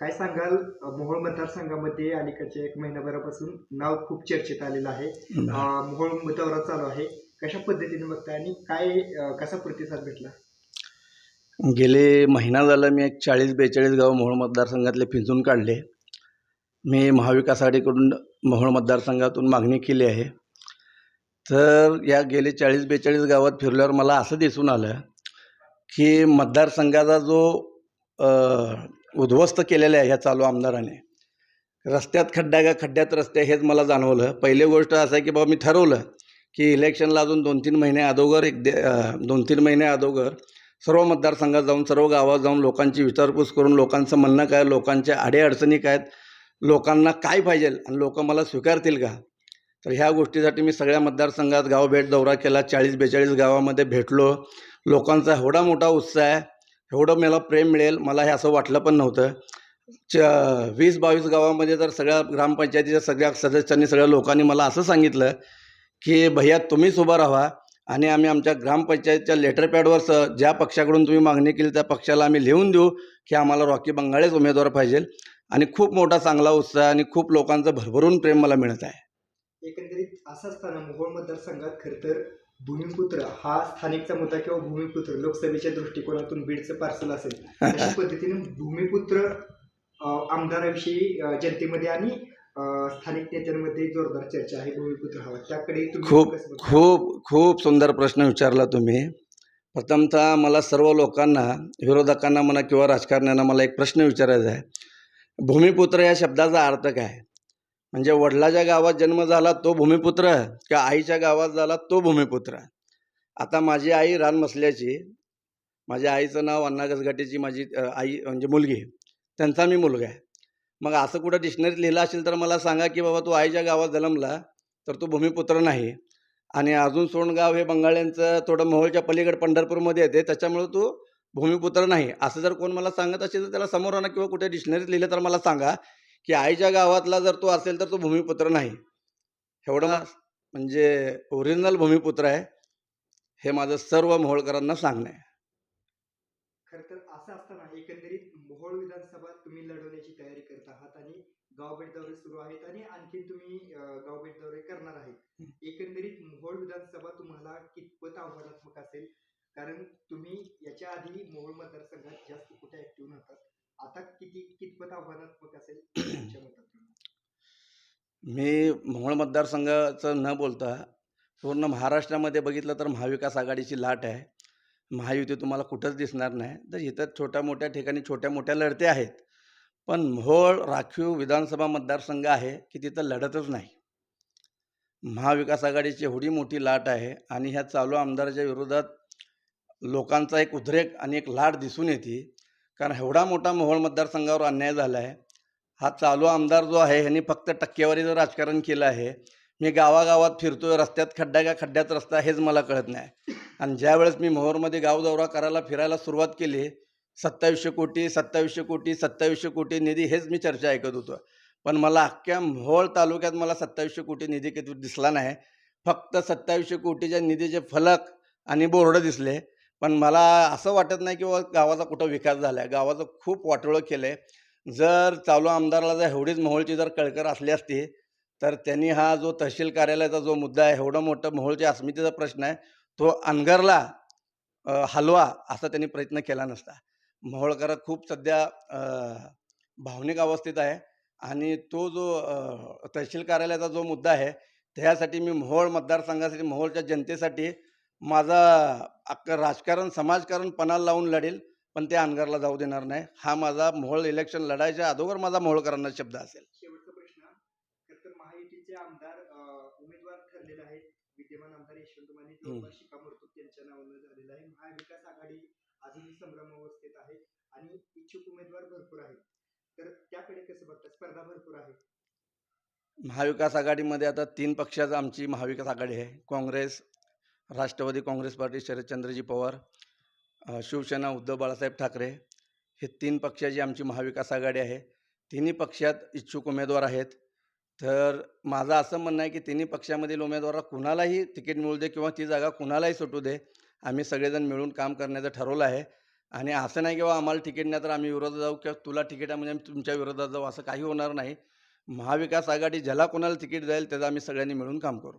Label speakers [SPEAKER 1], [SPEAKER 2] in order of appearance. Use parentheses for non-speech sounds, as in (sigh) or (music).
[SPEAKER 1] काय सांगाल? मोहोळ मतदारसंघामध्ये अलीकडच्या एक महिन्याभरापासून नाव खूप चर्चेत आलेलं आहे. मोहोळ दौरा चालू आहे. कशा पद्धतीने बघताय आणि काय कसा प्रतिसाद भेटला?
[SPEAKER 2] गेले महिना झाला मी एक चाळीस बेचाळीस गाव मोहोळ मतदारसंघातले पिंजून काढले. मी महाविकास आघाडीकडून मोहोळ मतदारसंघातून मागणी केली आहे. तर या गेले चाळीस बेचाळीस गावात फिरल्यावर मला असं दिसून आलं की मतदारसंघाचा जो उद्ध्वस्त केलेला आहे ह्या चालू आमदाराने. रस्त्यात खड्डा का खड्ड्यात रस्ते हेच मला जाणवलं. पहिली गोष्ट असं आहे की बाबा मी ठरवलं की इलेक्शनला अजून दोन तीन महिने अगोदर एक दे दोन तीन महिने अगोदर सर्व मतदारसंघात जाऊन सर्व गावात जाऊन लोकांची विचारपूस करून लोकांचं म्हणणं काय लोकांच्या अडीअडचणी काय आहेत, लोकांना काय पाहिजे आणि लोक मला स्वीकारतील का? तर ह्या गोष्टीसाठी मी सगळ्या मतदारसंघात गाव भेट दौरा केला. चाळीस बेचाळीस गावामध्ये भेटलो. लोकांचा एवढा मोठा उत्साह आहे. एवढं मला प्रेम मिळेल मला हे असं वाटलं पण नव्हतं. च वीस बावीस गावामध्ये तर सगळ्या ग्रामपंचायतीच्या सगळ्या सदस्यांनी सगळ्या लोकांनी मला असं सांगितलं की भैया तुम्हीच उभा राहा आणि आम्ही आमच्या ग्रामपंचायतच्या लेटर पॅडवर स ज्या पक्षाकडून तुम्ही मागणी केली त्या पक्षाला आम्ही लिहून देऊ की आम्हाला रॉकी बंगाळेच उमेदवार पाहिजे. आणि खूप मोठा चांगला उत्साह आणि खूप लोकांचं भरभरून प्रेम मला मिळत आहे.
[SPEAKER 1] एकंदरीत असं असताना मोहोळ मतदारसंघात खरं तर भूमिपुत्र हा स्थानिकचा मुद्दा किंवा भूमिपुत्र लोकसभेच्या दृष्टिकोनातून बीडचं पार्सल असेल अशा (laughs) पद्धतीने भूमिपुत्र आमदाराविषयी जनतेमध्ये आणि स्थानिक नेत्यांमध्ये जोरदार चर्चा आहे भूमिपुत्र हवा त्याकडे
[SPEAKER 2] खूप? खूप खूप सुंदर प्रश्न विचारला तुम्ही. प्रथमतः मला सर्व लोकांना विरोधकांना म्हणा किंवा राजकारण्यांना मला एक प्रश्न विचारायचा आहे. भूमिपुत्र या शब्दाचा अर्थ काय? म्हणजे वडिलाच्या गावात जन्म झाला तो भूमिपुत्र का आईच्या गावात झाला तो भूमिपुत्र आता माझी आई रान मसल्याची माझ्या आईचं नाव अण्णा गसगाटीची माझी आई म्हणजे मुलगी त्यांचा मी मुलगा आहे. मग असं कुठं डिक्शनरीत लिहिलं असेल तर मला सांगा की बाबा तू आईच्या गावात जन्मला तर तू भूमिपुत्र नाही. आणि अजून सोनगाव हे बंगाळ्यांचं थोडं मोहोळच्या पलीकडे पंढरपूरमध्ये येते त्याच्यामुळे तू भूमिपुत्र नाही. असं जर कोण मला सांगत असेल तर त्याला समोर आणा किंवा कुठे डिक्शनरीत लिहिलं तर मला सांगा. की आईच्या गावातला जर तो असेल तर तो भूमिपुत्र नाही. एवढं म्हणजे ओरिजिनल भूमिपुत्र आहे. हे माझं सर्व मोहोळकरांना सांगणं आहे.
[SPEAKER 1] खरं तर असं असताना एकंदरीत मोहोळ विधानसभा तुम्ही लढवण्याची तयारी करत आहात आणि गावभेट दौरे सुरू आहेत आणि आणखी तुम्ही गावभेट दौरे करणार आहेत. एकंदरीत मोहोळ विधानसभा तुम्हाला कितपत आव्हानात्मक असेल? कारण तुम्ही याच्या आधी मोहोळ मतदारसंघात जास्त कुठे ऍक्टिव्ह नव्हतात. आता किती कितपत आव्हानात्मक असेल (clears throat) तुमच्या
[SPEAKER 2] मी मोहोळ मतदारसंघाचं न बोलता पूर्ण महाराष्ट्रामध्ये बघितलं तर महाविकास आघाडीची लाट आहे. महायुती तुम्हाला कुठंच दिसणार नाही. तर इथं छोट्या मोठ्या ठिकाणी छोट्या मोठ्या लढते आहेत. पण मोहोळ राखीव विधानसभा मतदारसंघ आहे की तिथं लढतच नाही. महाविकास आघाडीची एवढी मोठी लाट आहे आणि ह्या चालू आमदाराच्या विरोधात लोकांचा एक उद्रेक आणि एक लाट दिसून येते. कारण एवढा मोठा मोहोळ मतदारसंघावर अन्याय झाला आहे. हा चालू आमदार जो आहे ह्यांनी फक्त टक्केवारीचं राजकारण केलं आहे मी गावागावात फिरतोय रस्त्यात खड्डा का खड्ड्यात रस्ता हेच मला कळत नाही. आणि ज्यावेळेस मी मोहोरमध्ये गाव दौरा करायला फिरायला सुरुवात केली सत्तावीसशे कोटी सत्तावीसशे कोटी सत्तावीसशे कोटी निधी हेच मी चर्चा ऐकत होतो. पण मला अख्ख्या मोहोळ तालुक्यात मला सत्तावीसशे कोटी निधी किती दिसला नाही. फक्त सत्तावीसशे कोटीच्या निधीचे फलक आणि बोर्ड दिसले. पण मला असं वाटत नाही की बाबा गावाचा कुठं विकास झाला आहे गावाचं खूप वाटोळं केलं आहे जर चालू आमदाराला जर एवढीच मोहोळची जर कळकर असली असती तर त्यांनी हा जो तहसील कार्यालयाचा जो मुद्दा आहे एवढं मोठं मोहोळच्या अस्मितेचा प्रश्न आहे तो अनगरला हलवा असा त्यांनी प्रयत्न केला नसता. मोहोळकर खूप सध्या भावनिक अवस्थेत आहे आणि तो जो तहसील कार्यालयाचा जो मुद्दा आहे त्यासाठी मी मोहोळ मतदारसंघासाठी मोहोळच्या जनतेसाठी माझा अख्खं राजकारण समाजकारण पणाला लावून लढेल पण ते अनगरला जाऊ देणार नाही. हा माझा मोहोळ इलेक्शन लढायच्या अगोदर माझा मोहोळकरांना शब्द असेल.
[SPEAKER 1] शेवटचा प्रश्न. खरं तर महायुतीचे आमदार अ, उमेदवार ठरलेले आहेत. विद्यमान आमदार यशवंत माने जवळपास शिक्कामोर्तब त्यांच्या नावानं झालेलं आहे. महाविकास आघाडी अजूनही संभ्रम अवस्थेत आहे आणि इच्छुक उमेदवार भरपूर आहेत. तर त्याकडे कसं बघता? स्पर्धा भरपूर आहे.
[SPEAKER 2] महाविकास आघाडीमध्ये आता तीन पक्षाचं आमची महाविकास आघाडी आहे. Congress Rashtrawadi Congress party Sharadchandraji Pawar Shiv Sena Uddhav Balasaheb Thackeray हे तीन पक्षाची आमची महाविकास आघाडी आहे. तिन्ही पक्षात इच्छुक उमेदवार आहेत. तर माझं असं म्हणणं आहे की तिन्ही पक्षामधील उमेदवाराला कुणालाही तिकीट मिळू दे किंवा ती जागा कुणालाही सुटू दे. आम्ही सगळेजण मिळून काम करण्याचं ठरवलं आहे. आणि असं नाही किंवा आम्हाला तिकीट नाही तर आम्ही विरोधात जाऊ किंवा तुला तिकीट आहे म्हणजे आम्ही तुमच्या विरोधात जाऊ असं काही होणार नाही. महाविकास आघाडी ज्याला कोणाला तिकीट जाईल त्याचं आम्ही सगळ्यांनी मिळून काम करू.